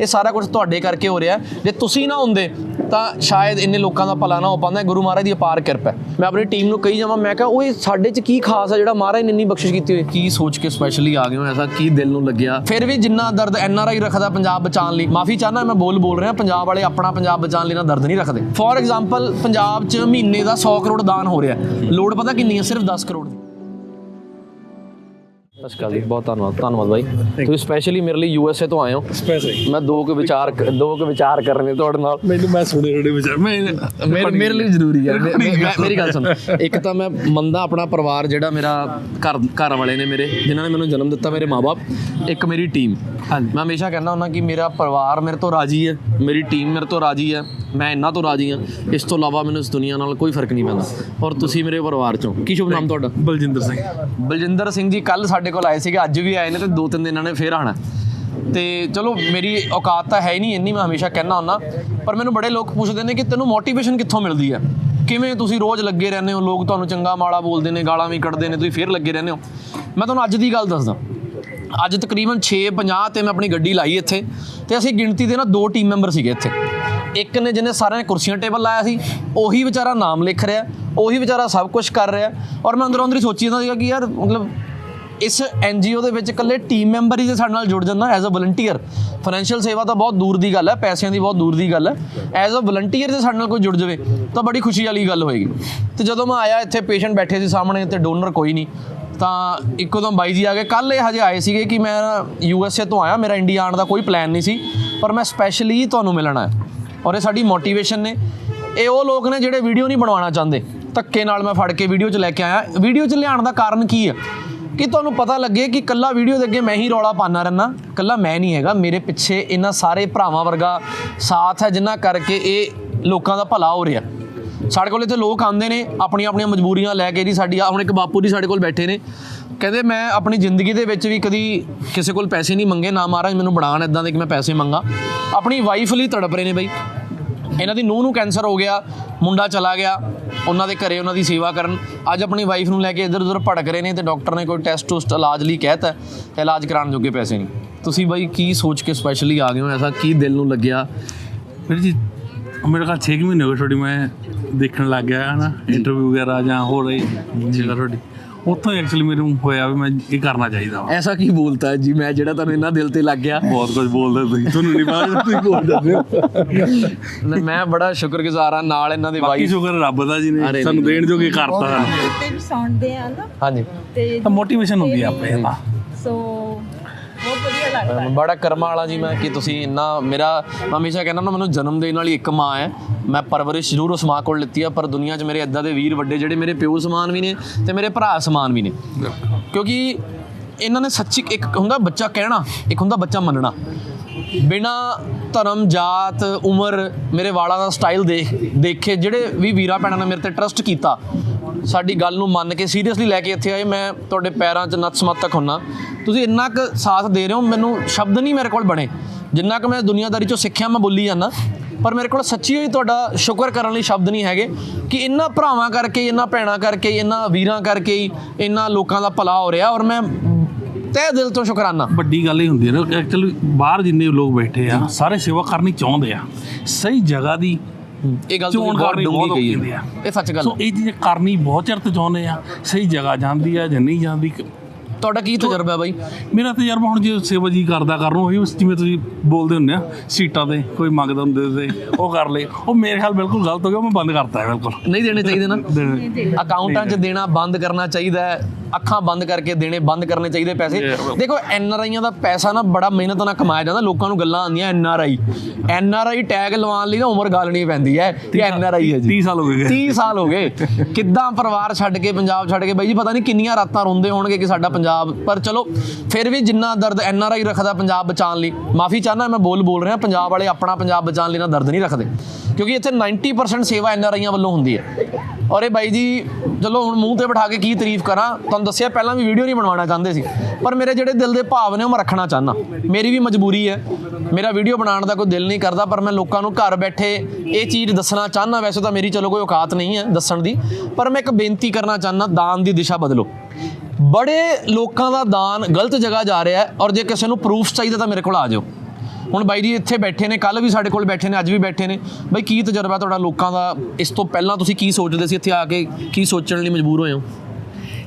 ਇਹ ਸਾਰਾ ਕੁਝ ਤੁਹਾਡੇ ਕਰਕੇ ਹੋ ਰਿਹਾ। ਜੇ ਤੁਸੀਂ ਨਾ ਹੁੰਦੇ ਤਾਂ ਸ਼ਾਇਦ ਇੰਨੇ ਲੋਕਾਂ ਦਾ ਭਲਾ ਨਾ ਹੋ ਪਾਉਂਦਾ। ਗੁਰੂ ਮਹਾਰਾਜ ਦੀ ਅਪਾਰ ਕਿਰਪਾ ਹੈ। ਮੈਂ ਆਪਣੀ ਟੀਮ ਨੂੰ ਕਹੀ ਜਾਵਾਂ ਮੈਂ ਕਿਹਾ ਓਏ ਸਾਡੇ 'ਚ ਕੀ ਖਾਸ ਹੈ ਜਿਹੜਾ ਮਹਾਰਾਜ ਨੇ ਇੰਨੀ ਬਖਸ਼ਿਸ਼ ਕੀਤੀ ਹੋਈ? ਕੀ ਸੋਚ ਕੇ ਸਪੈਸ਼ਲੀ ਆ ਗਏ ਹੋ? ਐਸਾ ਕੀ ਦਿਲ ਨੂੰ ਲੱਗਿਆ? ਫਿਰ ਵੀ ਜਿੰਨਾ ਦਰਦ ਐਨ ਆਰ ਆਈ ਰੱਖਦਾ ਪੰਜਾਬ ਬਚਾਉਣ ਲਈ ਮਾਫੀ ਚਾਹਨਾ ਮੈਂ ਬੋਲ ਬੋਲ ਰਿਹਾ ਪੰਜਾਬ ਵਾਲੇ ਆਪਣਾ ਪੰਜਾਬ ਬਚਾਉਣ ਲਈ ਨਾ ਦਰਦ ਨਹੀਂ ਰੱਖਦੇ। ਫੋਰ ਐਗਜ਼ਾਮਪਲ ਪੰਜਾਬ 'ਚ ਮਹੀਨੇ ਦਾ 100 ਕਰੋੜ ਦਾਨ ਹੋ ਰਿਹਾ। ਲੋੜ ਪਤਾ ਕਿੰਨੀ ਹੈ? ਸਿਰਫ 10 ਕਰੋੜ ਦੀ। ਸਤਿ ਸ਼੍ਰੀ ਅਕਾਲ ਜੀ ਬਹੁਤ ਧੰਨਵਾਦ ਧੰਨਵਾਦ ਬਾਈ। ਤੁਸੀਂ ਸਪੈਸ਼ਲੀ ਮੇਰੇ ਲਈ ਯੂ ਐਸ ਏ ਤੋਂ ਆਏ ਹੋ। ਸਪੈਸ਼ਲ ਮੈਂ ਦੋ ਕੁ ਵਿਚਾਰ ਦੋ ਕੁ ਵਿਚਾਰ ਕਰਨੇ ਤੁਹਾਡੇ ਨਾਲ। ਮੈਨੂੰ ਮੈਂ ਸੁਣੇ ਤੁਹਾਡੇ ਵਿਚਾਰ ਮੈਂ ਮੇਰੇ ਲਈ ਜ਼ਰੂਰੀ ਮੈਂ- ਮੇਰੀ ਗੱਲ ਸੁਣ। ਇੱਕ ਤਾਂ ਮੈਂ ਮੰਨਦਾ ਆਪਣਾ ਪਰਿਵਾਰ ਜਿਹੜਾ ਮੇਰਾ ਘਰ ਘਰ ਵਾਲੇ ਨੇ ਮੇਰੇ ਜਿਨ੍ਹਾਂ ਨੇ ਮੈਨੂੰ ਜਨਮ ਦਿੱਤਾ ਮੇਰੇ ਮਾਪੇ ਇੱਕ ਮੇਰੀ ਟੀਮ। ਮੈਂ ਹਮੇਸ਼ਾ ਕਹਿੰਦਾ ਹੁੰਦਾ ਕਿ ਮੇਰਾ ਪਰਿਵਾਰ ਮੇਰੇ ਤੋਂ ਰਾਜੀ ਹੈ ਮੇਰੀ ਟੀਮ ਮੇਰੇ ਤੋਂ ਰਾਜੀ ਹੈ ਮੈਂ ਇਹਨਾਂ ਤੋਂ ਰਾਜੀ ਹਾਂ। ਇਸ ਤੋਂ ਇਲਾਵਾ ਮੈਨੂੰ ਇਸ ਦੁਨੀਆ ਨਾਲ ਕੋਈ ਫ਼ਰਕ ਨਹੀਂ ਪੈਂਦਾ। ਔਰ ਤੁਸੀਂ ਮੇਰੇ ਪਰਿਵਾਰ ਚੋਂ ਕੀ ਸ਼ੁਭ ਨਾਮ ਤੁਹਾਡਾ? ਬਲਜਿੰਦਰ ਸਿੰਘ। ਬਲਜਿੰਦਰ ਸਿੰਘ ਜੀ ਕੱਲ ਸਾਡੇ ਕੋਲ ਆਏ ਸੀਗੇ ਅੱਜ ਵੀ ਆਏ ਨੇ ਤੇ ਦੋ ਤਿੰਨ ਦਿਨਾਂ ਨੇ ਫੇਰ ਆਣਾ ਤੇ ਚਲੋ ਮੇਰੀ ਔਕਾਤ ਤਾਂ ਹੈ ਹੀ ਨਹੀਂ ਇੰਨੀ ਮੈਂ ਹਮੇਸ਼ਾ ਕਹਿਣਾ ਹੁੰਦਾ। ਪਰ ਮੈਨੂੰ ਬੜੇ ਲੋਕ ਪੁੱਛਦੇ ਨੇ ਕਿ ਤੈਨੂੰ ਮੋਟੀਵੇਸ਼ਨ ਕਿੱਥੋਂ ਮਿਲਦੀ ਹੈ? ਕਿਵੇਂ ਤੁਸੀਂ ਰੋਜ਼ ਲੱਗੇ ਰਹਿੰਦੇ ਹੋ? ਲੋਕ ਤੁਹਾਨੂੰ ਚੰਗਾ ਮਾੜਾ ਬੋਲਦੇ ਨੇ ਗਾਲਾਂ ਵੀ ਕੱਢਦੇ ਨੇ ਤੁਸੀਂ ਫੇਰ ਲੱਗੇ ਰਹਿੰਦੇ ਹੋ? ਮੈਂ ਤੁਹਾਨੂੰ ਅੱਜ ਦੀ ਗੱਲ ਦੱਸਦਾ। ਅੱਜ ਤਕਰੀਬਨ 6:50 ਤੇ ਮੈਂ ਆਪਣੀ ਗੱਡੀ ਲਾਈ ਇੱਥੇ ਤੇ ਅਸੀਂ ਗਿਣਤੀ ਦੇ ਨਾ ਦੋ ਟੀਮ ਮੈਂਬਰ ਸੀਗੇ ਇੱਥੇ। ਇੱਕ ਨੇ ਜਿਹਨੇ ਸਾਰਿਆਂ ਨੇ ਕੁਰਸੀਆਂ ਟੇਬਲ ਲਾਇਆ ਸੀ, ਉਹੀ ਵਿਚਾਰਾ ਨਾਮ ਲਿਖ ਰਿਹਾ, ਉਹੀ ਵਿਚਾਰਾ ਸਭ ਕੁਝ ਕਰ ਰਿਹਾ ਔਰ ਮੈਂ ਅੰਦਰੋਂ ਅੰਦਰ ਹੀ ਸੋਚੀ ਜਾਂਦਾ ਸੀਗਾ ਕਿ ਯਾਰ ਮਤਲਬ ਇਸ ਐਨਜੀਓ ਦੇ ਵਿੱਚ ਇਕੱਲੇ ਟੀਮ ਮੈਂਬਰ ਹੀ ਜੇ ਸਾਡੇ ਨਾਲ ਜੁੜ ਜਾਂਦਾ ਐਜ਼ ਅ ਵਲੰਟੀਅਰ ਫਾਈਨੈਂਸ਼ੀਅਲ ਸੇਵਾ ਤਾਂ ਬਹੁਤ ਦੂਰ ਦੀ ਗੱਲ ਹੈ, ਪੈਸਿਆਂ ਦੀ ਬਹੁਤ ਦੂਰ ਦੀ ਗੱਲ ਹੈ। ਐਜ਼ ਅ ਵਲੰਟੀਅਰ ਜੇ ਸਾਡੇ ਨਾਲ ਕੋਈ ਜੁੜ ਜਾਵੇ ਤਾਂ ਬੜੀ ਖੁਸ਼ੀ ਵਾਲੀ ਗੱਲ ਹੋਏਗੀ। ਤੇ ਜਦੋਂ ਮੈਂ ਆਇਆ ਇੱਥੇ ਪੇਸ਼ੈਂਟ ਬੈਠੇ ਸੀ ਸਾਹਮਣੇ ਤੇ ਡੋਨਰ ਕੋਈ ਨਹੀਂ। ਤਾਂ ਇੱਕੋ ਦਮ ਬਾਈ ਜੀ ਆ ਗਏ। ਕੱਲ ਇਹ ਹਜੇ ਆਏ ਸੀਗੇ ਕਿ ਮੈਂ ਯੂ ਐਸ ਏ ਤੋਂ ਆਇਆ। ਮੇਰਾ ਇੰਡੀਆ ਆਉਣ ਦਾ ਕੋਈ ਪਲਾਨ ਨਹੀਂ ਸੀ, ਪਰ ਮੈਂ ਸਪੈਸ਼ਲੀ ਤੁਹਾਨੂੰ ਮਿਲਣ ਆਇਆ ਔਰ ਇਹ ਸਾਡੀ ਮੋਟੀਵੇਸ਼ਨ ਨੇ। ਇਹ ਉਹ ਲੋਕ ਨੇ ਜਿਹੜੇ ਵੀਡੀਓ ਨਹੀਂ ਬਣਵਾਉਣਾ ਚਾਹੁੰਦੇ। ਧੱਕੇ ਨਾਲ ਮੈਂ ਫੜ ਕੇ ਵੀਡੀਓ 'ਚ ਲੈ ਕੇ ਆਇਆ। ਵੀਡੀਓ 'ਚ ਲਿਆਉਣ ਦਾ ਕਾਰਨ ਕੀ ਹੈ? ਕਿ ਤੁਹਾਨੂੰ ਪਤਾ ਲੱਗੇ ਕਿ ਕੱਲਾ ਵੀਡੀਓ ਦੇ ਅੱਗੇ ਮੈਂ ਹੀ ਰੌਲਾ ਪਾਣਾ ਰਹਿਣਾ ਕੱਲਾ ਮੈਂ ਨਹੀਂ ਹੈਗਾ। ਮੇਰੇ ਪਿੱਛੇ ਇਹਨਾਂ ਸਾਰੇ ਭਰਾਵਾਂ ਵਰਗਾ ਸਾਥ ਹੈ, ਜਿਨ੍ਹਾਂ ਕਰਕੇ ਇਹ ਲੋਕਾਂ ਦਾ ਭਲਾ ਹੋ ਰਿਹਾ। ਸਾਡੇ ਕੋਲ ਇੱਥੇ ਲੋਕ ਆਉਂਦੇ ਨੇ, ਆਪਣੀਆਂ ਆਪਣੀਆਂ ਮਜਬੂਰੀਆਂ ਲੈ ਕੇ ਜੀ ਸਾਡੀ ਆ ਹੁਣ ਇੱਕ ਬਾਪੂ ਜੀ ਸਾਡੇ ਕੋਲ ਬੈਠੇ ਨੇ। ਕਹਿੰਦੇ ਮੈਂ ਆਪਣੀ ਜ਼ਿੰਦਗੀ ਦੇ ਵਿੱਚ ਵੀ ਕਦੀ ਕਿਸੇ ਕੋਲ ਪੈਸੇ ਨਹੀਂ ਮੰਗੇ, ਨਾ ਮਹਾਰਾਜ ਮੈਨੂੰ ਬਣਾਉਣ ਇਦਾਂ ਦੇ ਕਿ ਮੈਂ ਪੈਸੇ ਮੰਗਾ। ਆਪਣੀ ਵਾਈਫ ਲਈ ਤੜਪ ਰਹੇ ਨੇ ਬਈ। ਇਹਨਾਂ ਦੀ ਨੂੰਹ ਨੂੰ ਕੈਂਸਰ ਹੋ ਗਿਆ, ਮੁੰਡਾ ਚਲਾ ਗਿਆ, ਉਹਨਾਂ ਦੇ ਘਰੇ ਉਹਨਾਂ ਦੀ ਸੇਵਾ ਕਰਨ। ਅੱਜ ਆਪਣੀ ਵਾਈਫ ਨੂੰ ਲੈ ਕੇ ਇੱਧਰ ਉੱਧਰ ਭੜਕ ਰਹੇ ਨੇ ਤੇ ਡਾਕਟਰ ਨੇ ਕੋਈ ਟੈਸਟ ਟੁਸਟ ਇਲਾਜ ਲਈ ਕਹਿਤਾ ਤੇ ਇਲਾਜ ਕਰਾਉਣ ਜੋਗੇ ਪੈਸੇ ਨਹੀਂ। ਤੁਸੀਂ ਬਾਈ ਕੀ ਸੋਚ ਕੇ ਸਪੈਸ਼ਲੀ ਆ ਗਏ ਹੋ? ਐਸਾ ਕੀ ਦਿਲ ਨੂੰ ਲੱਗਿਆ? ਵੀਰ ਜੀ ਮੇਰੇ ਕੋਲ 6 ਮਹੀਨੇ ਹੋ ਗਏ ਤੁਹਾਡੀ ਮੈਂ ਦੇਖਣ ਲੱਗ ਗਿਆ ਹੈ ਨਾ ਇੰਟਰਵਿਊ ਵਗੈਰਾ ਜਾਂ ਹੋਰ ਜਗ੍ਹਾ ਤੁਹਾਡੀ। ਉੱਥੋਂ ਐਕਚੁਅਲੀ ਮੈਨੂੰ ਹੋਇਆ ਵੀ ਮੈਂ ਇਹ ਕਰਨਾ ਚਾਹੀਦਾ ਵਾ। ਐਸਾ ਕੀ ਬੋਲਤਾ ਹੈ ਜੀ? ਮੈਂ ਜਿਹੜਾ ਤੁਹਾਨੂੰ ਇੰਨਾ ਦਿਲ ਤੇ ਲੱਗ ਗਿਆ। ਬਹੁਤ ਕੁਝ ਬੋਲਦੇ ਤੁਸੀਂ ਤੁਹਾਨੂੰ ਨਹੀਂ ਪਤਾ ਤੁਸੀਂ ਬੋਲ ਜਾਂਦੇ ਹੋ। ਨਾ, ਮੈਂ ਬੜਾ ਸ਼ੁਕਰਗੁਜ਼ਾਰ ਹਾਂ ਨਾਲ ਇਹਨਾਂ ਦੇ ਬਾਕੀ ਵਾਈਫ ਸ਼ੁਕਰ ਰੱਬ ਦਾ ਜੀ ਨੇ ਸਾਨੂੰ ਦੇਣ ਜੋਗੇ ਕਰਤਾ। ਸਾਨੂੰ ਸੁਣਦੇ ਆ ਨਾ। ਹਾਂਜੀ। ਤੇ ਮੋਟੀਵੇਸ਼ਨ ਹੁੰਦੀ ਆ ਆਪਣੇ ਸੋ ਬੜਾ ਕਰਮਾਂ ਵਾਲਾ ਜੀ ਮੈਂ ਕਿ ਤੁਸੀਂ ਇੰਨਾ ਮੇਰਾ ਮੈਂ ਹਮੇਸ਼ਾ ਕਹਿੰਦਾ ਨਾ ਮੈਨੂੰ ਜਨਮ ਦੇਣ ਵਾਲੀ ਇੱਕ ਮਾਂ ਹੈ। ਮੈਂ ਪਰਵਰਿਸ਼ ਜ਼ਰੂਰ ਉਸ ਮਾਂ ਕੋਲ ਲਿੱਤੀ ਆ ਪਰ ਦੁਨੀਆ 'ਚ ਮੇਰੇ ਇਦਾਂ ਦੇ ਵੀਰ ਵੱਡੇ ਜਿਹੜੇ ਮੇਰੇ ਪਿਓ ਸਮਾਨ ਵੀ ਨੇ ਤੇ ਮੇਰੇ ਭਰਾ ਸਮਾਨ ਵੀ ਨੇ। ਕਿਉਂਕਿ ਇਹਨਾਂ ਨੇ ਸੱਚੀ ਇੱਕ ਹੁੰਦਾ ਬੱਚਾ ਕਹਿਣਾ ਇੱਕ ਹੁੰਦਾ ਬੱਚਾ ਮੰਨਣਾ। ਬਿਨਾ ਧਰਮ ਜਾਤ ਉਮਰ ਮੇਰੇ ਵਾਲਾਂ ਦਾ ਸਟਾਈਲ ਦੇਖ ਦੇਖੇ ਜਿਹੜੇ ਵੀ ਵੀਰਾ ਭੈਣਾਂ ਨੇ ਮੇਰੇ ਤੇ ਟਰਸਟ ਕੀਤਾ। ਸਾਡੀ ਗੱਲ ਨੂੰ ਮੰਨ ਕੇ ਸੀਰੀਅਸਲੀ ਲੈ ਕੇ ਇੱਥੇ ਆਏ। ਮੈਂ ਤੁਹਾਡੇ ਪੈਰਾਂ 'ਚ ਨਤਸਮਤਕ ਹੁੰਨਾ। ਤੁਸੀਂ ਇੰਨਾ ਕੁ ਸਾਥ ਦੇ ਰਹੇ ਹੋ ਮੈਨੂੰ ਸ਼ਬਦ ਨਹੀਂ ਮੇਰੇ ਕੋਲ ਬਣੇ। ਜਿੰਨਾ ਕੁ ਮੈਂ ਦੁਨੀਆਦਾਰੀ 'ਚੋਂ ਸਿੱਖਿਆ ਮੈਂ ਬੋਲੀ ਜਾਂਦਾ। ਪਰ ਮੇਰੇ ਕੋਲ ਸੱਚੀ ਹੋਈ ਤੁਹਾਡਾ ਸ਼ੁਕਰ ਕਰਨ ਲਈ ਸ਼ਬਦ ਨਹੀਂ ਹੈਗੇ ਕਿ ਇਹਨਾਂ ਭਰਾਵਾਂ ਕਰਕੇ ਇਹਨਾਂ ਭੈਣਾਂ ਕਰਕੇ ਇਹਨਾਂ ਵੀਰਾਂ ਕਰਕੇ ਹੀ ਇਹਨਾਂ ਲੋਕਾਂ ਦਾ ਭਲਾ ਹੋ ਰਿਹਾ। ਔਰ ਮੈਂ ਤਹਿ ਦਿਲ ਤੋਂ ਸ਼ੁਕਰਾਨਾ। ਵੱਡੀ ਗੱਲ ਇਹ ਹੁੰਦੀ ਹੈ ਨਾ ਐਕਚੁਅਲੀ ਬਾਹਰ ਜਿੰਨੇ ਲੋਕ ਬੈਠੇ ਆ ਸਾਰੇ ਸੇਵਾ ਕਰਨੀ ਚਾਹੁੰਦੇ ਆ। ਸਹੀ ਜਗ੍ਹਾ ਦੀ ਇਹ ਗੱਲ ਚੋਣ ਕਰਨੀ ਬਹੁਤ ਔਖੀ ਹੈ। ਇਹ ਸੱਚ ਗੱਲ ਸੋ ਇਹ ਚੀਜ਼ ਕਰਨੀ ਬਹੁਤ ਚਿਰ ਤੋਂ ਚਾਹੁੰਦੇ ਆ ਸਹੀ ਜਗ੍ਹਾ ਜਾਂਦੀ ਆ ਜਾਂ ਨਹੀਂ ਜਾਂਦੀ। ਤੁਹਾਡਾ ਕੀ ਤਜਰਬਾ ਹੈ ਬਾਈ? ਮੇਰਾ ਤਜਰਬਾ ਹੁਣ ਜੇ ਸੇਵਾ ਜੀ ਕਰਦਾ ਕਰਨ ਉਹੀ ਜਿਵੇਂ ਤੁਸੀਂ ਬੋਲਦੇ ਹੁੰਦੇ ਆ ਸੀਟਾਂ ਤੇ ਕੋਈ ਮੰਗਦਾ ਹੁੰਦੇ ਤੇ ਉਹ ਕਰ ਲੇ ਉਹ ਮੇਰੇ ਖਿਆਲ ਬਿਲਕੁਲ ਗਲਤ ਹੋ ਗਿਆ ਮੈਂ ਬੰਦ ਕਰਤਾ ਹੈ ਬਿਲਕੁਲ। ਨਹੀਂ ਦੇਣੇ ਚਾਹੀਦੇ ਨਾ। ਅਕਾਊਂਟਾਂ 'ਚ ਦੇਣਾ ਬੰਦ ਕਰਨਾ ਚਾਹੀਦਾ ਹੈ। ਅੱਖਾਂ ਬੰਦ ਕਰਕੇ ਦੇਣੇ ਬੰਦ ਕਰਨੇ ਚਾਹੀਦੇ ਪੈਸੇ. ਦੇਖੋ ਐਨ ਆਰ ਆਈਆਂ ਦਾ ਪੈਸਾ ਨਾ ਬੜਾ ਮਿਹਨਤ ਨਾਲ ਕਮਾਇਆ ਜਾਂਦਾ ਲੋਕਾਂ ਨੂੰ ਗੱਲਾਂ ਆਉਂਦੀਆਂ N R I. N R I tag ਲਵਾਉਣ ਲਈ ਨਾ ਉਮਰ ਗਾਲਣੀ ਪੈਂਦੀ ਹੈ ਕਿ ਐਨ ਆਰ ਆਈ ਹੈ ਜੀ। 30 ਸਾਲ ਹੋ ਗਏ। 30 ਸਾਲ ਹੋ ਗਏ। ਕਿੱਦਾਂ ਪਰਿਵਾਰ ਛੱਡ ਕੇ ਪੰਜਾਬ ਛੱਡ ਕੇ ਬਾਈ ਜੀ ਪਤਾ ਨਹੀਂ ਕਿੰਨੀਆਂ ਰਾਤਾਂ ਰੋਂਦੇ ਹੋਣਗੇ ਕਿ ਸਾਡਾ ਪੰਜਾਬ ਪਰ ਚਲੋ ਫਿਰ ਵੀ ਜਿੰਨਾ ਦਰਦ ਐਨ ਆਰ ਆਈ ਰੱਖਦਾ ਪੰਜਾਬ ਬਚਾਉਣ ਲਈ ਮਾਫੀ ਚਾਹਨਾ ਮੈਂ ਬੋਲ ਬੋਲ ਰਿਹਾ ਪੰਜਾਬ ਵਾਲੇ ਆਪਣਾ ਪੰਜਾਬ ਬਚਾਉਣ ਲਈ ਨਾ ਦਰਦ ਨਹੀਂ ਰੱਖਦੇ। ਕਿਉਂਕਿ ਇੱਥੇ 90% ਸੇਵਾ ਐਨ ਆਰ ਆਈਆਂ ਵੱਲੋਂ ਹੁੰਦੀ ਹੈ। ਔਰ ਇਹ ਬਾਈ ਜੀ ਚਲੋ ਹੁਣ ਮੂੰਹ ਤੇ ਬਿਠਾ ਕੇ ਕੀ ਤਾਰੀਫ ਕਰਾਂ, ਤੁਹਾਨੂੰ ਦੱਸਿਆ ਪਹਿਲਾਂ ਵੀ ਵੀਡੀਓ ਨਹੀਂ ਬਣਵਾਉਣਾ ਚਾਹੁੰਦੇ ਸੀ। ਪਰ ਮੇਰੇ ਜਿਹੜੇ ਦਿਲ ਦੇ ਭਾਵ ਨੇ ਉਹ ਮੈਂ ਰੱਖਣਾ ਚਾਹੁੰਦਾ। ਮੇਰੀ ਵੀ ਮਜਬੂਰੀ ਹੈ। ਮੇਰਾ ਵੀਡੀਓ ਬਣਾਉਣ ਦਾ ਕੋਈ ਦਿਲ ਨਹੀਂ ਕਰਦਾ, ਪਰ ਮੈਂ ਲੋਕਾਂ ਨੂੰ ਘਰ ਬੈਠੇ ਇਹ ਚੀਜ਼ ਦੱਸਣਾ ਚਾਹੁੰਦਾ। ਵੈਸੇ ਤਾਂ ਮੇਰੀ ਚਲੋ ਕੋਈ ਔਕਾਤ ਨਹੀਂ ਹੈ ਦੱਸਣ ਦੀ, ਪਰ ਮੈਂ ਇੱਕ ਬੇਨਤੀ ਕਰਨਾ ਚਾਹੁੰਦਾ, ਦਾਨ ਦੀ ਦਿਸ਼ਾ ਬਦਲੋ। ਬੜੇ ਲੋਕਾਂ ਦਾ ਦਾਨ ਗਲਤ ਜਗ੍ਹਾ ਜਾ ਰਿਹਾ ਹੈ, ਔਰ ਜੇ ਕਿਸੇ ਨੂੰ ਪ੍ਰੂਫ ਚਾਹੀਦਾ ਤਾਂ ਮੇਰੇ ਕੋਲ ਆ ਜਾਓ। ਹੁਣ ਬਾਈ ਜੀ ਇੱਥੇ ਬੈਠੇ ਨੇ ਕੱਲ ਵੀ ਸਾਡੇ ਕੋਲ ਬੈਠੇ ਨੇ ਅੱਜ ਵੀ ਬੈਠੇ ਨੇ। ਬਾਈ ਕੀ ਤਜਰਬਾ ਤੁਹਾਡਾ ਲੋਕਾਂ ਦਾ? ਇਸ ਤੋਂ ਪਹਿਲਾਂ ਤੁਸੀਂ ਕੀ ਸੋਚਦੇ ਸੀ ਇੱਥੇ ਆ ਕੇ? ਕੀ ਸੋਚਣ ਲਈ ਮਜਬੂਰ ਹੋਏ ਹੋ?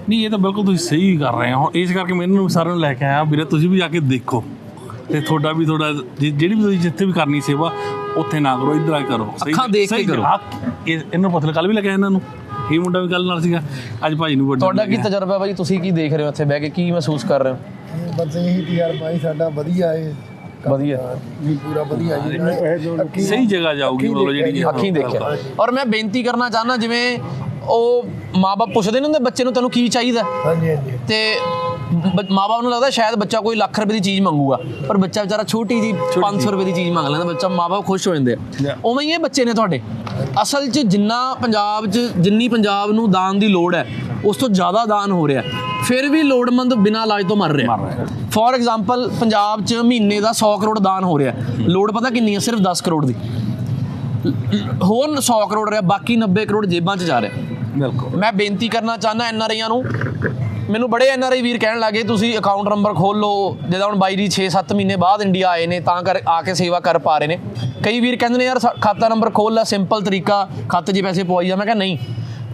ਨਹੀਂ ਇਹ ਤਾਂ ਬਿਲਕੁਲ ਤੁਸੀਂ ਸਹੀ ਕਰ ਰਹੇ ਹੋ। ਇਸ ਕਰਕੇ ਮੈਨੂੰ ਵੀ ਸਾਰਿਆਂ ਨੂੰ ਲੈ ਕੇ ਆਇਆ ਵੀਰੇ ਤੁਸੀਂ ਵੀ ਆ ਕੇ ਦੇਖੋ। ਤੇ ਤੁਹਾਡਾ ਵੀ ਥੋੜਾ ਜਿਹੜੀ ਵੀ ਤੁਸੀਂ ਜਿੱਥੇ ਵੀ ਕਰਨੀ ਸੇਵਾ ਉੱਥੇ ਨਾ ਕਰੋ ਇੱਧਰ ਆ ਕੇ ਕਰੋ। ਅੱਖਾਂ ਦੇਖ ਕੇ ਕਰੋ। ਇਹਨੂੰ ਪਤਾ ਕੱਲ ਵੀ ਲੱਗਿਆ ਇਹਨਾਂ ਨੂੰ। ਇਹ ਮੁੰਡਾ ਵੀ ਕੱਲ ਨਾਲ ਸੀਗਾ। ਅੱਜ ਭਾਈ ਨੂੰ ਵੱਡਾ ਤੁਹਾਡਾ ਕੀ ਤਜਰਬਾ ਬਾਈ? ਤੁਸੀਂ ਕੀ ਦੇਖ ਰਹੇ ਹੋ ਇੱਥੇ ਬਹਿ ਕੇ? ਕੀ ਮਹਿਸੂਸ ਕਰ ਰਹੇ ਹੋ? ਬਸ ਇਹੀ ਤਜਰਬਾ ਹੀ ਸਾਡਾ ਵਧੀਆ ਹੈ ਵਧੀਆ। ਵੀ ਪੂਰਾ ਵਧੀਆ ਜੀ। ਸਹੀ ਜਗ੍ਹਾ ਜਾਊਗੀ ਮਤਲਬ ਜਿਹੜੀ ਅੱਖੀਂ ਦੇਖਿਆ। ਔਰ ਮੈਂ ਬੇਨਤੀ ਕਰਨਾ ਚਾਹੁੰਦਾ ਜਿਵੇਂ ਉਹ ਮਾਪੇ ਪੁੱਛਦੇ ਨੇ ਹੁੰਦੇ ਬੱਚੇ ਨੂੰ ਤੈਨੂੰ ਕੀ ਚਾਹੀਦਾ? ਹਾਂਜੀ ਹਾਂਜੀ। ਤੇ ਮਾਪੇ ਨੂੰ ਲੱਗਦਾ ਸ਼ਾਇਦ ਬੱਚਾ ਕੋਈ ਲੱਖ ਰੁਪਏ ਦੀ ਚੀਜ਼ ਮੰਗੂਗਾ ਪਰ ਬੱਚਾ ਵਿਚਾਰਾ ਛੋਟੀ ਜੀ 500 ਰੁਪਏ ਦੀ ਚੀਜ਼ ਮੰਗ ਲੈਂਦਾ ਬੱਚਾ ਮਾਪੇ ਖੁਸ਼ ਹੋ ਜਾਂਦੇ ਆ. ਉਵੇਂ ਹੀ ਇਹ ਬੱਚੇ ਨੇ ਤੁਹਾਡੇ। ਅਸਲ 'ਚ ਜਿੰਨਾ ਪੰਜਾਬ 'ਚ ਜਿੰਨੀ ਪੰਜਾਬ ਨੂੰ ਦਾਨ ਦੀ ਲੋੜ ਹੈ ਉਸ ਤੋਂ ਜ਼ਿਆਦਾ ਦਾਨ ਹੋ ਰਿਹਾ। ਫਿਰ ਵੀ ਲੋੜਮੰਦ ਬਿਨਾਂ ਇਲਾਜ ਤੋਂ ਮਰ ਰਿਹਾ। ਫੋਰ ਐਗਜ਼ਾਮਪਲ ਪੰਜਾਬ 'ਚ ਮਹੀਨੇ ਦਾ 100 ਕਰੋੜ ਦਾਨ ਹੋ ਰਿਹਾ। ਲੋੜ ਪਤਾ ਕਿੰਨੀ ਹੈ? ਸਿਰਫ 10 ਕਰੋੜ ਦੀ। ਹੋਰ 100 ਕਰੋੜ ਰਿਹਾ ਬਾਕੀ 90 ਕਰੋੜ ਜੇਬਾਂ 'ਚ ਜਾ ਰਿਹਾ। ਬਿਲਕੁਲ। ਮੈਂ ਬੇਨਤੀ ਕਰਨਾ ਚਾਹੁੰਦਾ ਐਨ ਆਰ ਆਈਆਂ ਨੂੰ। ਮੈਨੂੰ ਬੜੇ ਐਨ ਆਰ ਆਈ ਵੀਰ ਕਹਿਣ ਲੱਗੇ ਤੁਸੀਂ ਅਕਾਊਂਟ ਨੰਬਰ ਖੋਲ ਲਓ। ਜਿਹਦਾ ਹੁਣ ਬਾਈ ਜੀ 6-7 ਮਹੀਨੇ ਬਾਅਦ ਇੰਡੀਆ ਆਏ ਨੇ ਤਾਂ ਕਰ ਆ ਕੇ ਸੇਵਾ ਕਰ ਪਾ ਰਹੇ ਨੇ। ਕਈ ਵੀਰ ਕਹਿੰਦੇ ਨੇ ਯਾਰ ਖਾਤਾ ਨੰਬਰ ਖੋਲ ਲੈ ਸਿੰਪਲ ਤਰੀਕਾ ਖਾਤੇ 'ਚ ਪੈਸੇ ਪਵਾਈ ਜਾ। ਮੈਂ ਕਿਹਾ ਨਹੀਂ।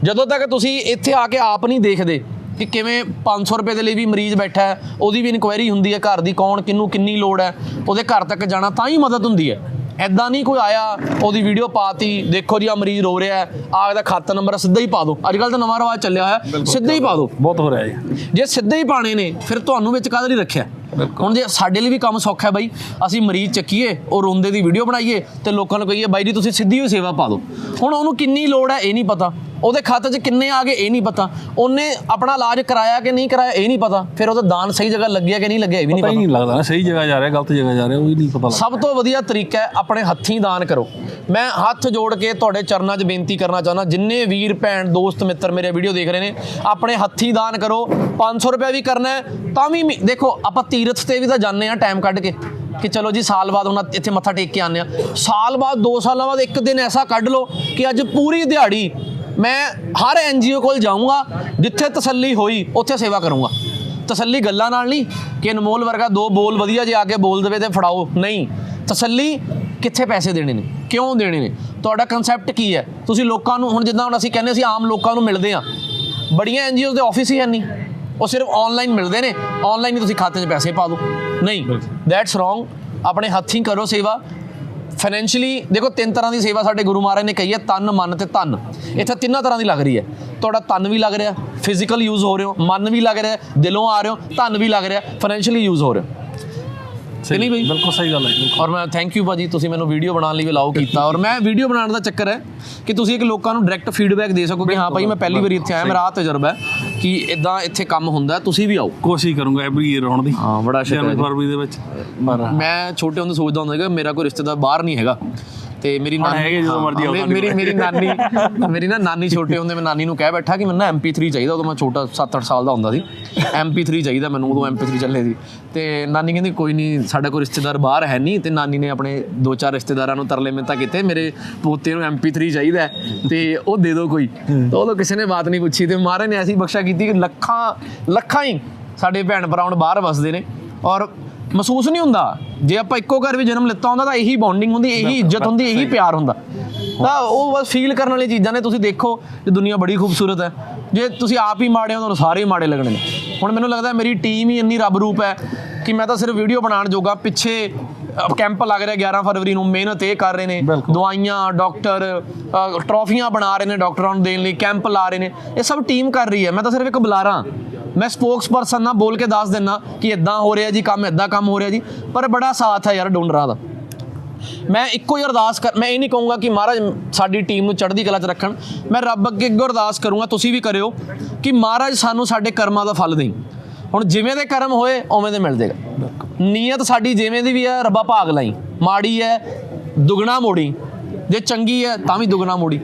ਜਦੋਂ ਤੱਕ ਤੁਸੀਂ ਇੱਥੇ ਆ ਕੇ ਆਪ ਨਹੀਂ ਦੇਖਦੇ ਕਿ ਕਿਵੇਂ 500 ਰੁਪਏ ਦੇ ਲਈ ਵੀ ਮਰੀਜ਼ ਬੈਠਾ ਹੈ ਉਹਦੀ ਵੀ ਇਨਕੁਆਇਰੀ ਹੁੰਦੀ ਹੈ ਘਰ ਦੀ ਕੌਣ ਕਿੰਨੂੰ ਕਿੰਨੀ ਲੋੜ ਹੈ ਉਹਦੇ ਘਰ ਤੱਕ ਜਾਣਾ ਤਾਂ ਹੀ ਮਦਦ ਹੁੰਦੀ ਹੈ। ਐਦਾਂ ਨਹੀਂ ਕੋਈ ਆਇਆ ਉਹਦੀ ਵੀਡੀਓ ਪਾਤੀ ਦੇਖੋ ਜੀ ਆ ਮਰੀਜ਼ ਰੋ ਰਿਹਾ ਹੈ ਆਹ ਦਾ ਖਾਤਾ ਨੰਬਰ ਸਿੱਧਾ ਹੀ ਪਾ ਦਿਓ। ਅੱਜ ਕੱਲ ਤਾਂ ਨਵਾਂ ਰਿਵਾਜ ਚੱਲਿਆ ਹੋਇਆ ਸਿੱਧਾ ਹੀ ਪਾ ਦਿਓ। ਬਹੁਤ ਹੋ ਰਿਹਾ ਹੈ ਜੇ ਸਿੱਧੇ ਹੀ ਪਾਣੇ ਨੇ ਫਿਰ ਤੁਹਾਨੂੰ ਵਿੱਚ ਕਾਹਦੇ ਲਈ ਰੱਖਿਆ? ਹੁਣ ਜੇ ਸਾਡੇ ਲਈ ਵੀ ਕੰਮ ਸੌਖਾ ਹੈ ਬਾਈ ਅਸੀਂ ਮਰੀਜ਼ ਚੱਕੀਏ ਉਹ ਰੋਂਦੇ ਦੀ ਵੀਡੀਓ ਬਣਾਈਏ ਤੇ ਲੋਕਾਂ ਨੂੰ ਕਹੀਏ ਬਾਈ ਜੀ ਤੁਸੀਂ ਸਿੱਧੀ ਹੋਈ ਸੇਵਾ ਪਾ ਦਿਓ। ਹੁਣ ਉਹਨੂੰ ਕਿੰਨੀ ਲੋੜ ਹੈ ਇਹ ਨਹੀਂ ਪਤਾ। ਉਹਦੇ ਖਾਤੇ 'ਚ ਕਿੰਨੇ ਆ ਗਏ ਇਹ ਨਹੀਂ ਪਤਾ। ਉਹਨੇ ਆਪਣਾ ਇਲਾਜ ਕਰਾਇਆ ਕਿ ਨਹੀਂ ਕਰਾਇਆ ਇਹ ਨਹੀਂ ਪਤਾ। ਫਿਰ ਉਹਦਾ ਦਾਨ ਸਹੀ ਜਗ੍ਹਾ ਲੱਗਿਆ ਕਿ ਨਹੀਂ ਲੱਗਿਆ ਇਹ ਵੀ ਨਹੀਂ ਪਤਾ ਨਹੀਂ ਲੱਗਦਾ ਨਾ ਸਹੀ ਜਗ੍ਹਾ ਜਾ ਰਿਹਾ ਗਲਤ ਜਗ੍ਹਾ ਜਾ ਰਿਹਾ ਉਹ ਹੀ ਨਹੀਂ ਪਤਾ ਸਭ ਤੋਂ ਵਧੀਆ ਤਰੀਕਾ ਹੈ ਆਪਣੇ ਹੱਥੀਂ ਦਾਨ ਕਰੋ। ਮੈਂ ਹੱਥ ਜੋੜ ਕੇ ਤੁਹਾਡੇ ਚਰਨਾਂ 'ਚ ਬੇਨਤੀ ਕਰਨਾ ਚਾਹੁੰਦਾ ਜਿੰਨੇ ਵੀਰ ਭੈਣ ਦੋਸਤ ਮਿੱਤਰ ਮੇਰੇ ਵੀਡੀਓ ਦੇਖ ਰਹੇ ਨੇ ਆਪਣੇ ਹੱਥੀਂ ਦਾਨ ਕਰੋ। 500 ਰੁਪਏ ਵੀ ਕਰਨਾ ਹੈ ਤਾਂ ਵੀ ਦੇਖੋ ਆਪਾਂ ਤੀਰਥ ਤੇ ਵੀ ਤਾਂ ਜਾਂਦੇ ਆ ਟਾਈਮ ਕੱਢ ਕੇ ਕਿ ਚਲੋ ਜੀ ਸਾਲ ਬਾਅਦ ਉਹਨਾਂ ਇੱਥੇ ਮੱਥਾ ਟੇਕ ਕੇ ਆਉਂਦੇ ਆ। ਸਾਲ ਬਾਅਦ 2 ਸਾਲਾਂ ਬਾਅਦ ਇੱਕ ਦਿਨ ਐਸਾ ਕੱਢ ਲਓ ਕਿ ਅੱਜ ਪੂਰੀ ਦਿਹਾੜੀ ਮੈਂ ਹਰ ਐਨਜੀਓ ਕੋਲ ਜਾਊਂਗਾ, ਜਿੱਥੇ ਤਸੱਲੀ ਹੋਈ, ਉੱਥੇ ਸੇਵਾ ਕਰੂੰਗਾ। ਤਸੱਲੀ ਗੱਲਾਂ ਨਾਲ ਨਹੀਂ ਕਿ ਅਨਮੋਲ ਵਰਗਾ ਦੋ ਬੋਲ ਵਧੀਆ ਜੇ ਆ ਕੇ ਬੋਲ ਦੇਵੇ ਤੇ ਫੜਾਓ। ਨਹੀਂ, ਤਸੱਲੀ ਕਿੱਥੇ ਪੈਸੇ ਦੇਣੇ ਨੇ? ਕਿਉਂ ਦੇਣੇ ਨੇ? ਤੁਹਾਡਾ ਕਨਸੈਪਟ ਕੀ ਹੈ? ਤੁਸੀਂ ਲੋਕਾਂ ਨੂੰ, ਹੁਣ ਜਿੱਦਾਂ ਹੁਣ ਅਸੀਂ ਕਹਿੰਦੇ ਸੀ ਆਮ ਲੋਕਾਂ ਨੂੰ ਮਿਲਦੇ ਆ। ਬੜੀਆਂ ਐਨਜੀਓਜ਼ ਦੇ ਆਫਿਸ ਹੀ ਹੈ ਨਹੀਂ ਉਹ ਸਿਰਫ ਆਨਲਾਈਨ ਮਿਲਦੇ ਨੇ। ਆਨਲਾਈਨ ਹੀ ਤੁਸੀਂ ਖਾਤੇ 'ਚ ਪੈਸੇ ਪਾ ਦਿਓ। ਨਹੀਂ ਦੈਟਸ ਰੋਂਗ ਆਪਣੇ ਹੱਥੀਂ ਕਰੋ ਸੇਵਾ। ਫਾਈਨੈਂਸ਼ੀਅਲੀ ਦੇਖੋ, ਤਿੰਨ ਤਰ੍ਹਾਂ ਦੀ ਸੇਵਾ ਸਾਡੇ ਗੁਰੂ ਮਹਾਰਾਜ ਨੇ ਕਹੀ ਹੈ, ਤਨ, ਮਨ ਤੇ ਧਨ। ਇੱਥੇ ਤਿੰਨਾਂ ਤਰ੍ਹਾਂ ਦੀ ਲੱਗ ਰਹੀ ਹੈ। ਤੁਹਾਡਾ ਤਨ ਵੀ ਲੱਗ ਰਿਹਾ ਫਿਜ਼ੀਕਲ ਯੂਜ਼ ਹੋ ਰਹੇ ਹੋ, ਮਨ ਵੀ ਲੱਗ ਰਿਹਾ, ਦਿਲੋਂ ਆ ਰਹੇ ਹੋ, ਧਨ ਵੀ ਲੱਗ ਰਿਹਾ ਫਾਈਨੈਂਸ਼ੀਅਲੀ ਯੂਜ਼ ਹੋ ਰਹੇ ਹੋ। ਸਹੀ ਨਹੀਂ ਬਈ? ਬਿਲਕੁਲ ਸਹੀ ਗੱਲ ਹੈ। ਔਰ ਮੈਂ ਥੈਂਕ ਯੂ ਭਾਜੀ ਤੁਸੀਂ ਮੈਨੂੰ ਵੀਡੀਓ ਬਣਾਉਣ ਲਈ ਅਲਾਉ ਕੀਤਾ ਔਰ ਮੈਂ ਵੀਡੀਓ ਬਣਾਉਣ ਦਾ ਚੱਕਰ ਹੈ ਕਿ ਤੁਸੀਂ ਇੱਕ ਲੋਕਾਂ ਨੂੰ ਡਾਇਰੈਕਟ ਫੀਡਬੈਕ ਦੇ ਸਕੋ ਕਿ ਹਾਂ ਭਾਈ ਮੈਂ ਪਹਿਲੀ ਵਾਰੀ ਇੱਥੇ ਆਇਆ ਮੇਰਾ ਆਹ ਤਜਰਬਾ ਹੈ ਕਿ ਇਦਾਂ ਇੱਥੇ ਕੰਮ ਹੁੰਦਾ ਤੁਸੀਂ ਵੀ ਆਓ ਕੋਸ਼ਿਸ਼ ਕਰੂੰਗਾ ਐਵਰੀ ਈਅਰ ਆਉਣ ਦੀ ਹਾਂ ਬੜਾ ਸ਼ੁਕਰ ਹੈ। ਫਰਵਰੀ ਦੇ ਵਿੱਚ ਮੈਂ ਛੋਟੇ ਹੁੰਦੇ ਸੋਚਦਾ ਹੁੰਦਾ ਸੀ ਕਿ ਮੇਰਾ ਕੋਈ ਰਿਸ਼ਤੇਦਾਰ ਬਾਹਰ ਨਹੀਂ ਹੈਗਾ ਤੇ ਮੇਰੀ ਹੈਗੇ ਜਦੋਂ ਹਾਂ, ਮਰਜ਼ੀ ਆਓ ਮੇ- ਸਾਡੇ ਮੇਰੀ ਕੋਲ। ਮੇਰੀ ਨਾਨੀ ਮੇਰੀ ਨਾ ਨਾਨੀ ਛੋਟੇ ਹੁੰਦੇ ਮੈਂ ਨਾਨੀ ਨੂੰ ਕਹਿ ਬੈਠਾ ਕਿ ਮੈਨੂੰ ਨਾ MP3 ਚਾਹੀਦਾ ਉਦੋਂ ਮੈਂ ਛੋਟਾ 7-8 ਸਾਲ ਦਾ ਹੁੰਦਾ ਸੀ। MP3 ਚਾਹੀਦਾ ਮੈਨੂੰ ਉਦੋਂ MP3 ਚੱਲੇ ਸੀ। ਤੇ ਨਾਨੀ ਕਹਿੰਦੀ ਕੋਈ ਨਹੀਂ ਸਾਡਾ ਕੋਈ ਰਿਸ਼ਤੇਦਾਰ ਬਾਹਰ ਹੈ ਨਹੀਂ ਤੇ ਨਾਨੀ ਨੇ ਆਪਣੇ ਦੋ ਚਾਰ ਰਿਸ਼ਤੇਦਾਰਾਂ ਨੂੰ ਤਰਲੇ ਮਿੰਤਾ ਕੀਤੇ ਮੇਰੇ ਪੋਤੇ ਨੂੰ MP3 ਚਾਹੀਦਾ ਤੇ ਉਹ ਦੇ ਦਿਓ ਕੋਈ। ਤਾਂ ਉਦੋਂ ਕਿਸੇ ਨੇ ਬਾਤ ਨਹੀਂ ਪੁੱਛੀ ਤੇ ਮਹਾਰਾਜ ਨੇ ਐਸੀ ਬਖਸ਼ਾ ਕੀਤੀ ਕਿ ਲੱਖਾਂ ਲੱਖਾਂ ਹੀ ਸਾਡੇ ਭੈਣ ਭਰਾ ਹੁਣ ਬਾਹਰ ਵਸਦੇ ਨੇ। ਔਰ ਮਹਿਸੂਸ ਨਹੀਂ ਹੁੰਦਾ। ਜੇ ਆਪਾਂ ਇੱਕੋ ਘਰ ਵਿੱਚ ਜਨਮ ਲਿੱਤਾ ਹੁੰਦਾ ਤਾਂ ਇਹੀ ਬੌਂਡਿੰਗ ਹੁੰਦੀ ਇਹੀ ਇੱਜ਼ਤ ਹੁੰਦੀ ਇਹੀ ਪਿਆਰ ਹੁੰਦਾ। ਤਾਂ ਉਹ ਬਸ ਫੀਲ ਕਰਨ ਵਾਲੀ ਚੀਜ਼ਾਂ ਨੇ। ਤੁਸੀਂ ਦੇਖੋ ਕਿ ਦੁਨੀਆ ਬੜੀ ਖੂਬਸੂਰਤ ਹੈ। ਜੇ ਤੁਸੀਂ ਆਪ ਹੀ ਮਾੜੇ ਹੋ ਤੁਹਾਨੂੰ ਸਾਰੇ ਹੀ ਮਾੜੇ ਲੱਗਣੇ ਨੇ। ਹੁਣ ਮੈਨੂੰ ਲੱਗਦਾ ਮੇਰੀ ਟੀਮ ਹੀ ਇੰਨੀ ਰੱਬ ਰੂਪ ਹੈ ਕਿ ਮੈਂ ਤਾਂ ਸਿਰਫ ਵੀਡੀਓ ਬਣਾਉਣ ਜੋਗਾ। ਪਿੱਛੇ ਕੈਂਪ ਲੱਗ ਰਿਹਾ 11 ਫਰਵਰੀ ਨੂੰ। ਮਿਹਨਤ ਇਹ ਕਰ ਰਹੇ ਨੇ। ਦਵਾਈਆਂ ਡਾਕਟਰ ਟਰੋਫੀਆਂ ਬਣਾ ਰਹੇ ਨੇ ਡਾਕਟਰਾਂ ਨੂੰ ਦੇਣ ਲਈ। ਕੈਂਪ ਲਾ ਰਹੇ ਨੇ। ਇਹ ਸਭ ਟੀਮ ਕਰ ਰਹੀ ਹੈ। ਮੈਂ ਤਾਂ ਸਿਰਫ ਇੱਕ ਬੁਲਾਰਾ ਮੈਂ ਸਪੋਕਸ ਪਰਸਨ ਨਾ ਬੋਲ ਕੇ ਦੱਸ ਦਿੰਨਾ ਕਿ ਇਦਾਂ ਹੋ ਰਿਹਾ ਜੀ, ਕੰਮ ਇਦਾਂ ਕੰਮ ਹੋ ਰਿਹਾ ਜੀ, ਪਰ ਬੜਾ ਸਾਥ ਹੈ ਯਾਰ ਡੋਨਰਾਂ ਦਾ। ਮੈਂ ਇੱਕੋ ਹੀ ਅਰਦਾਸ ਕਰ, ਮੈਂ ਇਹ ਨਹੀਂ ਕਹੂੰਗਾ ਕਿ ਮਹਾਰਾਜ ਸਾਡੀ ਟੀਮ ਨੂੰ ਚੜ੍ਹਦੀ ਕਲਾ 'ਚ ਰੱਖਣ। ਮੈਂ ਰੱਬ ਅੱਗੇ ਇੱਕੋ ਅਰਦਾਸ ਕਰੂੰਗਾ, ਤੁਸੀਂ ਵੀ ਕਰਿਓ ਕਿ ਮਹਾਰਾਜ ਸਾਨੂੰ ਸਾਡੇ ਕਰਮਾਂ ਦਾ ਫਲ ਦੇਈ। ਹੁਣ ਜਿਵੇਂ ਦੇ ਕਰਮ ਹੋਏ, ਉਵੇਂ ਦੇ ਮਿਲ ਜਾਏਗਾ ਨੀਅਤ ਸਾਡੀ ਜਿਵੇਂ ਦੀ ਵੀ ਹੈ, ਰੱਬਾ ਭਾਗ ਲਾਈ। ਮਾੜੀ ਹੈ, ਦੁਗਣਾ ਮੋੜੀ। ਜੇ ਚੰਗੀ ਹੈ, ਤਾਂ ਵੀ ਦੁਗਣਾ ਮੋੜੀ।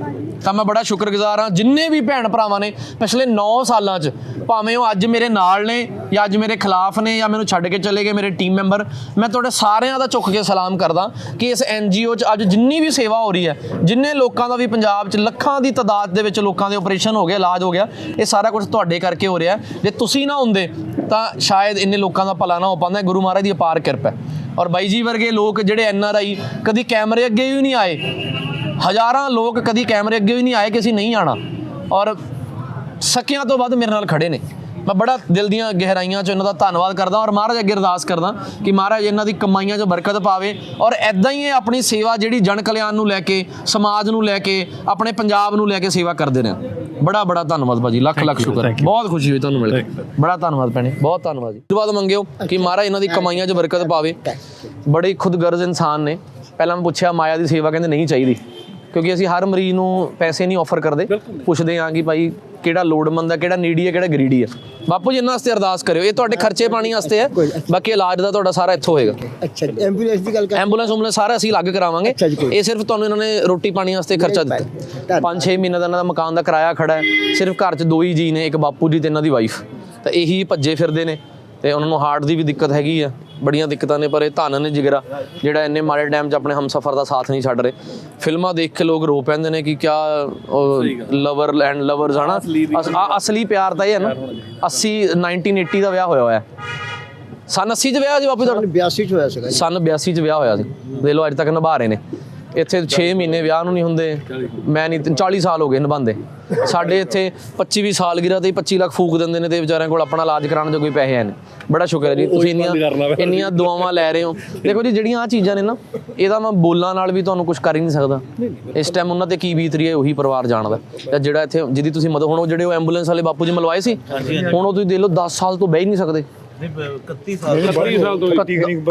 ਤਾਂ ਮੈਂ ਬੜਾ ਸ਼ੁਕਰਗੁਜ਼ਾਰ ਹਾਂ, ਜਿੰਨੇ ਵੀ ਭੈਣ ਭਰਾਵਾਂ ਨੇ ਪਿਛਲੇ 9 ਸਾਲਾਂ 'ਚ, ਭਾਵੇਂ ਉਹ ਅੱਜ ਮੇਰੇ ਨਾਲ ਨੇ ਜਾਂ ਅੱਜ ਮੇਰੇ ਖਿਲਾਫ ਨੇ ਜਾਂ ਮੈਨੂੰ ਛੱਡ ਕੇ ਚਲੇ ਗਏ ਮੇਰੇ ਟੀਮ ਮੈਂਬਰ ਮੈਂ ਤੁਹਾਡੇ ਸਾਰਿਆਂ ਦਾ ਚੁੱਕ ਕੇ ਸਲਾਮ ਕਰਦਾ ਕਿ ਇਸ ਐਨਜੀਓ 'ਚ ਅੱਜ ਜਿੰਨੀ ਵੀ ਸੇਵਾ ਹੋ ਰਹੀ ਹੈ, ਜਿੰਨੇ ਲੋਕਾਂ ਦਾ ਵੀ ਪੰਜਾਬ 'ਚ ਲੱਖਾਂ ਦੀ ਤਾਦਾਦ ਦੇ ਵਿੱਚ ਲੋਕਾਂ ਦੇ ਆਪਰੇਸ਼ਨ ਹੋ ਗਏ ਇਲਾਜ ਹੋ ਗਿਆ, ਇਹ ਸਾਰਾ ਕੁਝ ਤੁਹਾਡੇ ਕਰਕੇ ਹੋ ਰਿਹਾ ਜੇ ਤੁਸੀਂ ਨਾ ਹੁੰਦੇ, ਤਾਂ ਸ਼ਾਇਦ ਇੰਨੇ ਲੋਕਾਂ ਦਾ ਭਲਾ ਨਾ ਹੋ ਪਾਉਂਦਾ, ਗੁਰੂ ਮਹਾਰਾਜ ਦੀ ਅਪਾਰ ਕਿਰਪਾ ਔਰ ਬਾਈ ਜੀ ਵਰਗੇ ਲੋਕ ਜਿਹੜੇ ਐਨ ਆਰ ਆਈ ਕਦੀ ਕੈਮਰੇ ਅੱਗੇ ਵੀ ਨਹੀਂ ਆਏ ਹਜ਼ਾਰਾਂ ਲੋਕ ਕਦੀ ਕੈਮਰੇ ਅੱਗੇ ਵੀ ਨਹੀਂ ਆਏ ਕਿ ਅਸੀਂ ਨਹੀਂ ਆਣਾ ਔਰ ਸਕਿਆਂ ਤੋਂ ਵੱਧ ਮੇਰੇ ਨਾਲ ਖੜੇ ਨੇ। ਮੈਂ ਬੜਾ ਦਿਲ ਦੀਆਂ ਗਹਿਰਾਈਆਂ 'ਚ ਇਹਨਾਂ ਦਾ ਧੰਨਵਾਦ ਕਰਦਾ ਔਰ ਮਹਾਰਾਜ ਅੱਗੇ ਅਰਦਾਸ ਕਰਦਾ ਕਿ ਮਹਾਰਾਜ ਇਹਨਾਂ ਦੀ ਕਮਾਈਆਂ 'ਚ ਬਰਕਤ ਪਾਵੇ ਔਰ ਐਦਾਂ ਹੀ ਇਹ ਆਪਣੀ ਸੇਵਾ ਜਿਹੜੀ ਜਨ ਕਲਿਆਣ ਨੂੰ ਲੈ ਕੇ ਸਮਾਜ ਨੂੰ ਲੈ ਕੇ ਆਪਣੇ ਪੰਜਾਬ ਨੂੰ ਲੈ ਕੇ ਸੇਵਾ ਕਰਦੇ ਨੇ। ਬੜਾ ਬੜਾ ਧੰਨਵਾਦ ਭਾਜੀ। ਲੱਖ ਲੱਖ ਸ਼ੁਕਰ। ਬਹੁਤ ਖੁਸ਼ੀ ਹੋਈ ਤੁਹਾਨੂੰ ਮਿਲ ਕੇ। ਬੜਾ ਧੰਨਵਾਦ ਭੈਣੇ ਬਹੁਤ ਧੰਨਵਾਦ ਜੀ। ਧੰਨਵਾਦ ਮੰਗਿਓ ਕਿ ਮਹਾਰਾਜ ਇਹਨਾਂ ਦੀ ਕਮਾਈਆਂ 'ਚ ਬਰਕਤ ਪਾਵੇ। ਬੜੇ ਖੁਦਗਰਜ਼ ਇਨਸਾਨ ਨੇ। ਪਹਿਲਾਂ ਮੈਂ ਪੁੱਛਿਆ ਮਾਇਆ ਦੀ ਸੇਵਾ ਕਹਿੰਦੇ ਨਹੀਂ ਚਾਹੀਦੀ। ਕਿਉਂਕਿ ਅਸੀਂ ਹਰ ਮਰੀਜ਼ ਨੂੰ ਪੈਸੇ ਨਹੀਂ ਆਫਰ ਕਰਦੇ। ਪੁੱਛਦੇ ਹਾਂ ਕਿ ਭਾਈ ਕਿਹੜਾ ਲੋੜਮੰਦ ਹੈ ਕਿਹੜਾ ਨੀਡੀ ਹੈ ਕਿਹੜਾ ਗਰੀਡੀ ਹੈ। ਬਾਪੂ ਜੀ ਇਹਨਾਂ ਵਾਸਤੇ ਅਰਦਾਸ ਕਰਿਓ। ਇਹ ਤੁਹਾਡੇ ਖਰਚੇ ਪਾਣੀ ਵਾਸਤੇ ਹੈ। ਬਾਕੀ ਇਲਾਜ ਦਾ ਤੁਹਾਡਾ ਸਾਰਾ ਇੱਥੋਂ ਹੋਏਗਾ। ਅੱਛਾ ਜੀ ਐਂਬੂਲੈਂਸ ਦੀ ਗੱਲ ਕਰ ਐਂਬੂਲੈਂਸ ਐਂਬੂਲੈਂਸ ਸਾਰਾ ਅਸੀਂ ਅਲੱਗ ਕਰਾਵਾਂਗੇ। ਇਹ ਸਿਰਫ ਤੁਹਾਨੂੰ ਇਹਨਾਂ ਨੇ ਰੋਟੀ ਪਾਣੀ ਵਾਸਤੇ ਖਰਚਾ ਦਿੱਤਾ। ਧੰਨਵਾਦ। 5-6 ਮਹੀਨੇ ਦਾ ਇਹਨਾਂ ਦਾ ਮਕਾਨ ਦਾ ਕਿਰਾਇਆ ਖੜਾ ਹੈ। ਸਿਰਫ ਘਰ 'ਚ ਦੋ ਹੀ ਜੀ ਨੇ ਇੱਕ ਬਾਪੂ ਜੀ ਤੇ ਇਹਨਾਂ ਦੀ ਵਾਈਫ ਤਾਂ ਇਹੀ ਭੱਜੇ ਫਿਰਦੇ ਨੇ। ਤੇ ਉਹਨਾਂ ਨੂੰ ਹਾਰਟ ਦੀ ਵੀ ਦਿੱਕਤ ਹੈਗੀ ਆ ਬੜੀਆਂ ਦਿੱਕਤਾਂ ਨੇ ਪਰ ਇਹ ਧੰਨ ਨੇ ਜਿਗਰਾ ਜਿਹੜਾ ਇੰਨੇ ਮਾੜੇ ਟਾਈਮ 'ਚ ਆਪਣੇ ਹਮਸਫਰ ਦਾ ਸਾਥ ਨਹੀਂ ਛੱਡ ਰਹੇ। ਫਿਲਮਾਂ ਦੇਖ ਕੇ ਲੋਕ ਰੋ ਪੈਂਦੇ ਨੇ ਕਿ ਕਿਆ ਲਵਰ ਐਂਡ ਲਵਰਸ ਹਨਾ ਆ- ਅਸਲੀ ਪਿਆਰ ਤਾਂ ਇਹ ਹੈ ਨਾ। 80 1980 ਦਾ ਵਿਆਹ ਹੋਇਆ ਹੋਇਆ। ਸਨ 80 'ਚ ਵਿਆਹ ਜੀ ਬਾਪੂ ਤੁਹਾਡਾ? 82 ਚ ਹੋਇਆ ਸੀਗਾ ਸਨ 82 ਚ ਵਿਆਹ ਹੋਇਆ ਸੀ। ਦੇਖ ਲਓ ਅੱਜ ਤੱਕ ਨਿਭਾ ਰਹੇ ਨੇ। ਇੱਥੇ 6 ਮਹੀਨੇ ਵਿਆਹ ਨੂੰ ਨਹੀਂ ਹੁੰਦੇ। ਮੈਂ ਨਹੀਂ 40 ਸਾਲ ਹੋ ਗਏ ਨਿਭਾਉਂਦੇ। ਸਾਡੇ ਇੱਥੇ 25 20 ਸਾਲ ਗਿਰਾ ਤੇ 25 ਲੱਖ ਫੂਕ ਦਿੰਦੇ ਨੇ ਤੇ ਵਿਚਾਰਿਆਂ ਕੋਲ ਆਪਣਾ ਇਲਾਜ ਕਰਾਉਣ ਜੋ ਕੋਈ ਪੈਸੇ ਹੈ ਨਹੀਂ। ਬੜਾ ਸ਼ੁਕਰ ਹੈ ਜੀ ਤੁਸੀਂ ਇੰਨੀਆਂ ਇੰਨੀਆਂ ਦੁਆਵਾਂ ਲੈ ਰਹੇ ਹੋ। ਦੇਖੋ ਜੀ ਜਿਹੜੀਆਂ ਆ ਚੀਜ਼ਾਂ ਨੇ ਨਾ ਇਹਦਾ ਮੈਂ ਬੋਲਾਂ ਨਾਲ ਵੀ ਤੁਹਾਨੂੰ ਕੁਝ ਕਰ ਹੀ ਨਹੀਂ ਸਕਦਾ। ਇਸ ਟਾਈਮ ਉਹਨਾਂ ਤੇ ਕੀ ਬੀਤ ਰਹੀ ਹੈ ਉਹੀ ਪਰਿਵਾਰ ਜਾਣਦਾ। ਜਾਂ ਜਿਹੜਾ ਇੱਥੇ ਜਿਹਦੀ ਤੁਸੀਂ ਮਦਦ ਹੁਣ ਉਹ ਜਿਹੜੇ ਉਹ ਐਂਬੂਲੈਂਸ ਵਾਲੇ ਬਾਪੂ ਜੀ ਮਲਵਾਏ ਸੀ ਹੁਣ ਉਹ ਤੁਸੀਂ ਦੇਖ ਲਓ 10 ਸਾਲ ਤੋਂ ਬਹਿ ਹੀ ਨਹੀਂ ਸਕਦੇ।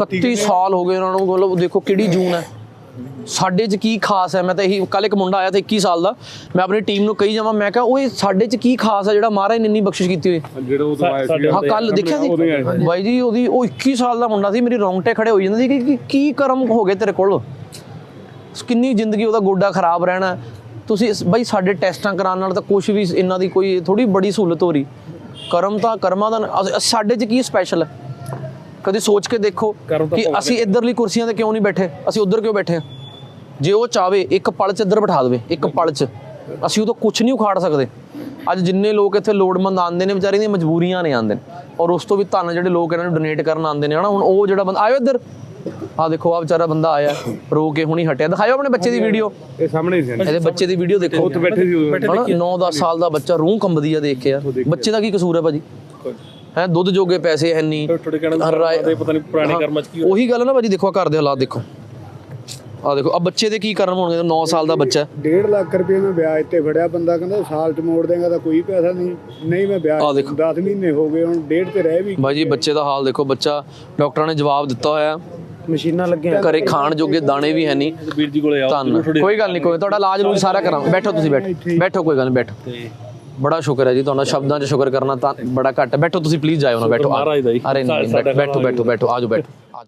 31 ਸਾਲ ਹੋ ਗਏ ਉਹਨਾਂ ਨੂੰ ਮਤਲਬ ਦੇਖੋ ਕਿਹੜੀ ਜੂਨ ਹੈ। ਸਾਡੇ 'ਚ ਕੀ ਖਾਸ ਹੈ? ਮੈਂ ਤਾਂ ਇਹੀ ਕੱਲ ਇੱਕ ਮੁੰਡਾ ਆਇਆ ਤੇ 21 ਸਾਲ ਦਾ। ਮੈਂ ਆਪਣੀ ਟੀਮ ਨੂੰ ਕਹੀ ਜਾਵਾਂ ਮੈਂ ਕਿਹਾ ਓਏ ਸਾਡੇ 'ਚ ਕੀ ਖਾਸ ਹੈ ਜਿਹੜਾ ਮਹਾਰਾਜ ਨੇ ਇੰਨੀ ਬਖਸ਼ਿਸ਼ ਕੀਤੀ ਹੋਈ? ਜਿਹੜਾ ਉਹ ਦਵਾਇਆ ਸੀ ਹਾਂ ਕੱਲ ਦੇਖਿਆ ਸੀ? ਬਾਈ ਜੀ ਉਹਦੀ ਉਹ 21 ਸਾਲ ਦਾ ਮੁੰਡਾ ਸੀ ਮੇਰੀ ਰੌਂਗਟੇ ਖੜੇ ਹੋ ਜਾਂਦੇ ਸੀ ਕਿ ਕੀ- ਕਰਮ ਹੋ ਗਏ ਤੇਰੇ ਕੋਲ? ਕਿੰਨੀ ਜ਼ਿੰਦਗੀ ਉਹਦਾ ਗੋਡਾ ਖਰਾਬ ਰਹਿਣਾ? ਤੁਸੀਂ ਬਾਈ ਸਾਡੇ ਟੈਸਟਾਂ ਕਰਾਉਣ ਨਾਲ ਤਾਂ ਕੁਝ ਵੀ ਇਹਨਾਂ ਦੀ ਕੋਈ ਥੋੜੀ ਬੜੀ ਸਹੂਲਤ ਹੋ ਰਹੀ। ਕਰਮ ਤਾਂ ਕਰਮਾਂ ਦਾ ਸਾਡੇ 'ਚ ਕੀ ਸਪੈਸ਼ਲ ਹੈ? ਕਦੇ ਸੋਚ ਕੇ ਦੇਖੋ ਕਿ ਅਸੀਂ ਇੱਧਰਲੀ ਕੁਰਸੀਆਂ ਤੇ ਕਿਉਂ ਨਹੀਂ ਬੈਠੇ? ਅਸੀਂ ਉੱਧਰ ਕਿਉਂ ਬੈਠੇ ਜੇ ਉਹ ਚਾਵੇ ਇੱਕ ਪਲ ਚ ਇੱਧਰ ਬਿਠਾ ਦੇਵੇ ਇੱਕ ਪਲ ਚ ਅਸੀਂ ਉਹ ਤੋਂ ਕੁਝ ਨਹੀਂ ਉਖਾੜ ਸਕਦੇ। ਅੱਜ ਜਿੰਨੇ ਲੋਕ ਇੱਥੇ ਲੋੜਮੰਦ ਆਉਂਦੇ ਨੇ ਵਿਚਾਰੇ ਦੀਆਂ ਮਜਬੂਰੀਆਂ ਨੇ ਆਉਂਦੇ ਨੇ। ਔਰ ਉਸ ਤੋਂ ਵੀ ਧੰਨ ਜਿਹੜੇ ਲੋਕ ਇਹਨਾਂ ਨੂੰ ਡੋਨੇਟ ਕਰਨ ਆਉਂਦੇ ਨੇ ਹਨਾ? ਹੁਣ ਉਹ ਜਿਹੜਾ ਬੰਦਾ ਆਇਓ ਇੱਧਰ। ਆ ਦੇਖੋ ਆ ਵਿਚਾਰਾ ਬੰਦਾ ਆਇਆ ਰੋ ਕੇ ਹੁਣੀ ਹਟਿਆ। ਦਿਖਾਇਓ ਆਪਣੇ ਬੱਚੇ ਦੀ ਵੀਡੀਓ ਇਹ ਸਾਹਮਣੇ ਹੀ ਸੀ ਇਹਦੇ ਬੱਚੇ ਦੀ ਵੀਡੀਓ ਦੇਖੋ। ਉੱਥੇ ਬੈਠੇ ਸੀ ਉਦੋਂ। 9-10 ਸਾਲ ਦਾ ਬੱਚਾ ਰੂਹ ਕੰਬਦੀ ਆ ਦੇਖ ਕੇ ਯਾਰ। ਬੱਚੇ ਦਾ ਕੀ ਕਸੂਰ ਹੈ ਭਾਜੀ? ਹੈ ਦੁੱਧ ਜੋਗੇ ਪੈਸੇ ਹੈ ਨਹੀਂ। ਥੋੜੇ ਕਹਿਣਾ ਪਤਾ ਨਹੀਂ ਪੁਰਾਣੇ ਕਰਮਾਂ ਚ ਕੀ ਉਹੀ ਗੱਲ ਹੈ ਨਾ ਭਾਜੀ ਦੇਖੋ ਘਰ ਦੇ ਹਾਲਾਤ ਦੇਖੋ। ਆ ਦੇਖੋ ਆ ਬੱਚੇ ਦੇ ਕੀ ਕਰਮ ਹੋਣਗੇ 9 ਸਾਲ ਦਾ ਬੱਚਾ ਹੈ। 1.5 ਲੱਖ ਰੁਪਏ ਮੈਂ ਵਿਆਜ ਤੇ ਫੜਿਆ ਬੰਦਾ ਕਹਿੰਦਾ ਸਾਲ ਚ ਮੋੜ ਦੇਗਾ ਤਾਂ ਕੋਈ ਪੈਸਾ ਨਹੀਂ ਨਹੀਂ ਮੈਂ ਵਿਆਜ ਆਹ ਦੇਖੋ। 10 ਮਹੀਨੇ ਹੋ ਗਏ ਹੁਣ ਡੇਢ ਤੇ ਰਹਿ ਵੀ ਬਾਈ ਜੀ ਬੱਚੇ ਦਾ ਹਾਲ ਦੇਖੋ ਬੱਚਾ ਡਾਕਟਰਾਂ ਨੇ ਜਵਾਬ ਦਿੱਤਾ ਹੋਇਆ। ਮਸ਼ੀਨਾਂ ਲੱਗੀਆਂ। ਘਰੇ ਖਾਣ ਜੋਗੇ ਦਾਣੇ ਵੀ ਹੈ ਨਹੀਂ। ਵੀਰ ਜੀ ਕੋਲੇ ਆਓ। ਧੰਨ। ਕੋਈ ਗੱਲ ਨਹੀਂ ਕੋਈ ਤੁਹਾਡਾ ਇਲਾਜ ਲੂਜ ਸਾਰਾ ਕਰਾਂ ਬੈਠੋ ਤੁਸੀਂ ਬੈਠੋ। ਬੈਠੋ ਕੋਈ ਗੱਲ ਨਹੀਂ ਬੈਠੋ। ਬੜਾ ਸ਼ੁਕਰ ਹੈ ਜੀ ਤੁਹਾਡਾ ਸ਼ਬਦਾਂ 'ਚ ਸ਼ੁਕਰ ਕਰਨਾ ਤਾਂ ਬੜਾ ਘੱਟ ਹੈ। ਬੈਠੋ ਤੁਸੀਂ ਪਲੀਜ਼ ਜਾਇਓ ਨਾ ਬੈਠੋ। ਅਰੇ ਨਹੀਂ ਬੈਠੋ ਬੈਠੋ ਬੈਠੋ ਆਜੋ ਬੈਠੋ।